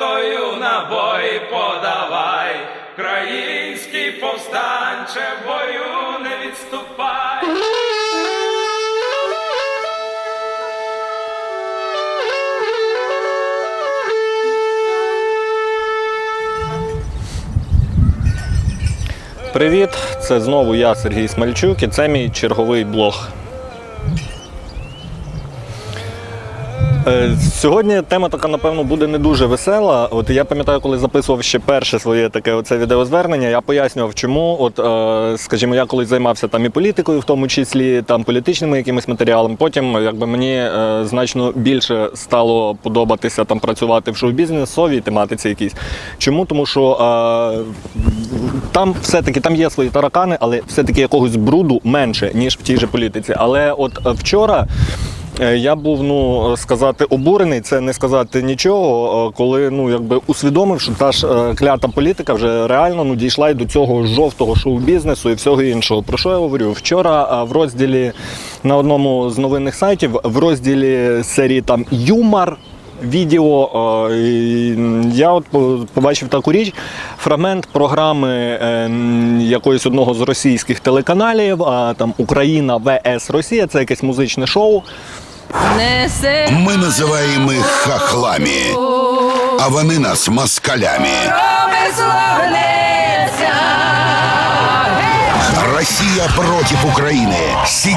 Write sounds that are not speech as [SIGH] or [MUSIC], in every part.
метою набої подавай. Український повстанче в бою не відступай. Привіт, це знову я, Сергій Смальчук, і це мій черговий блог. Сьогодні тема така, напевно, буде не дуже весела. От я пам'ятаю, коли записував ще перше своє таке оце відеозвернення, я пояснював, чому. От, е, скажімо, я колись займався там і політикою, в тому числі там політичними якимись матеріалами. Потім, якби мені е, значно більше стало подобатися там працювати в шоу-бізнесовій тематиці якійсь. Чому? Тому що е, там все-таки там є свої таракани, але все-таки якогось бруду менше, ніж в тій же політиці. Але от е, вчора. Е, Я був, ну сказати, обурений, це не сказати нічого, е, коли ну якби усвідомив, що та ж е, клята політика вже реально ну дійшла й до цього жовтого шоу-бізнесу і всього іншого. Про що я говорю? Вчора в розділі на одному з новинних сайтів, в розділі серії там Юмор. Відео я от побачив таку річ, фрагмент програми якоїсь одного з російських телеканалів, там Україна ВС Росія, це якесь музичне шоу. Ми називаємо їх хахлами, а вони нас москалями. Россия против Украины. 7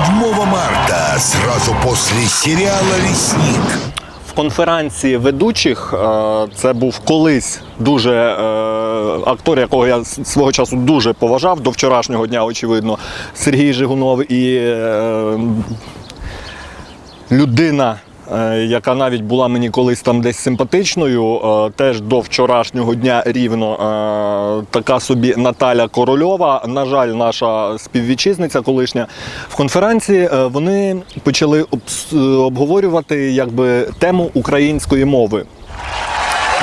марта, сразу после сериала «Лесник». В конференції ведучих е, це був колись дуже е, актор, якого я свого часу дуже поважав до вчорашнього дня, очевидно, Сергій Жигунов і е, людина. е, Яка навіть була мені колись там десь симпатичною, е, теж до вчорашнього дня рівно е, така собі Наталя Корольова. На жаль, наша співвітчизниця колишня. В конференції вони почали обговорювати якби тему української мови.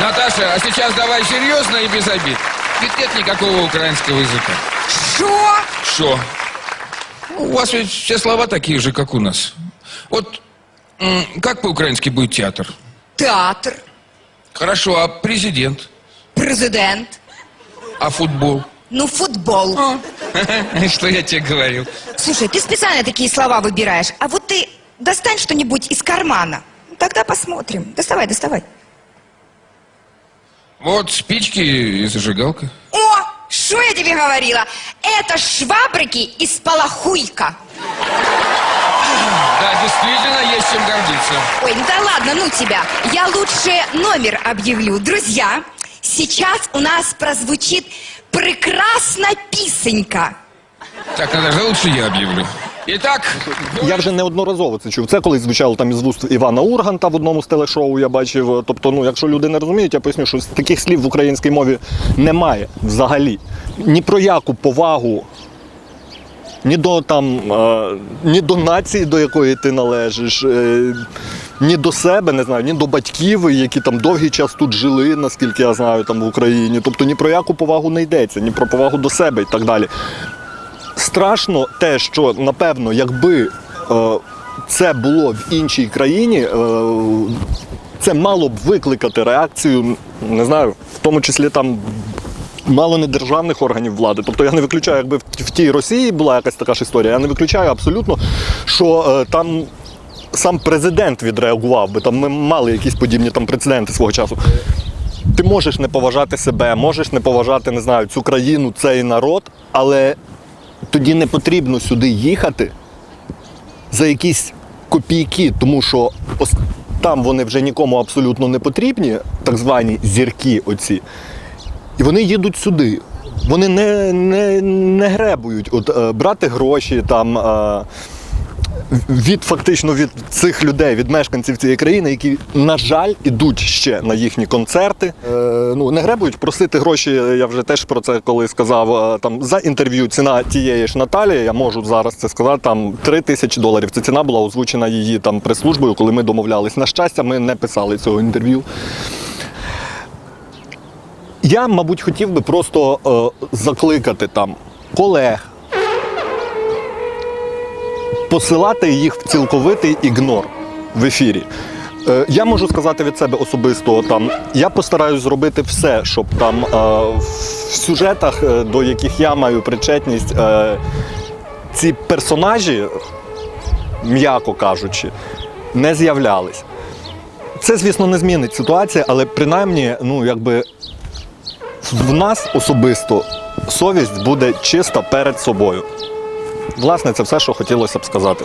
Наташа, а сейчас давай серьезно и без обид. Ведь нет никакого украинского языка. Що? Что? Ну, у вас ведь все слова такие же, как у нас. Вот м, как по-украински будет театр? Театр, Хорошо, а президент? президент, А футбол? ну футбол. [LAUGHS] Что я тебе говорил? Слушай, ты специально такие слова выбираешь, а вот ты достань что-нибудь из кармана. Тогда посмотрим. Доставай, доставай. Вот спички и зажигалка. О, что я тебе говорила? Это швабрики из полохуйка. Да, действительно, есть чем гордиться. Ой, ну да ладно, ну тебя. Я лучше номер объявлю. Друзья, сейчас у нас прозвучит прекрасно писонька. Так, Наташа, лучше я объявлю. Итак, Я вже неодноразово це чув. Це колись звучало там із вуст Івана Урганта в одному з телешоу. Я бачив. Тобто, ну, якщо люди не розуміють, я поясню, що таких слів в українській мові немає взагалі. Ні про яку повагу. Ні до там, ні до нації, до якої ти належиш, е, ні до себе, не знаю, ні до батьків, які там довгий час тут жили, наскільки я знаю, там в Україні. Тобто ні про яку повагу не йдеться, ні про повагу до себе і так далі страшно те, що напевно, якби е, це було в іншій країні, е, це мало б викликати реакцію, не знаю, в тому числі там. Мало не державних органів влади. Тобто я не виключаю, якби в, тій Росії була якась така ж історія, я не виключаю абсолютно, що е, там сам президент відреагував би. Там ми мали якісь подібні там прецеденти свого часу. Ти можеш не поважати себе, можеш не поважати, не знаю, цю країну, цей народ, але тоді не потрібно сюди їхати за якісь копійки, тому що ос- там вони вже нікому абсолютно не потрібні, так звані зірки оці. І вони їдуть сюди. Вони не, не, не гребують от, е, брати гроші там. Е, від фактично від цих людей, від мешканців цієї країни, які, на жаль, ідуть ще на їхні концерти. Е, ну не гребують просити гроші. Я вже теж про це коли сказав. е, Там за інтерв'ю ціна тієї ж Наталії, я можу зараз це сказати. Там 3 тисячі доларів. Це ціна була озвучена її там прес-службою, коли ми домовлялись. На щастя, ми не писали цього інтерв'ю. Я, мабуть, хотів би просто е, закликати там колег, посилати їх в цілковитий ігнор в ефірі. Е, Я можу сказати від себе особисто, там я постараюсь зробити все, щоб там е, в сюжетах, е, до яких я маю причетність, е, ці персонажі, м'яко кажучи, не з'являлись. Це, звісно, не змінить ситуацію, але принаймні, ну якби в нас особисто совість буде чиста перед собою. Власне, це все, що хотілося б сказати.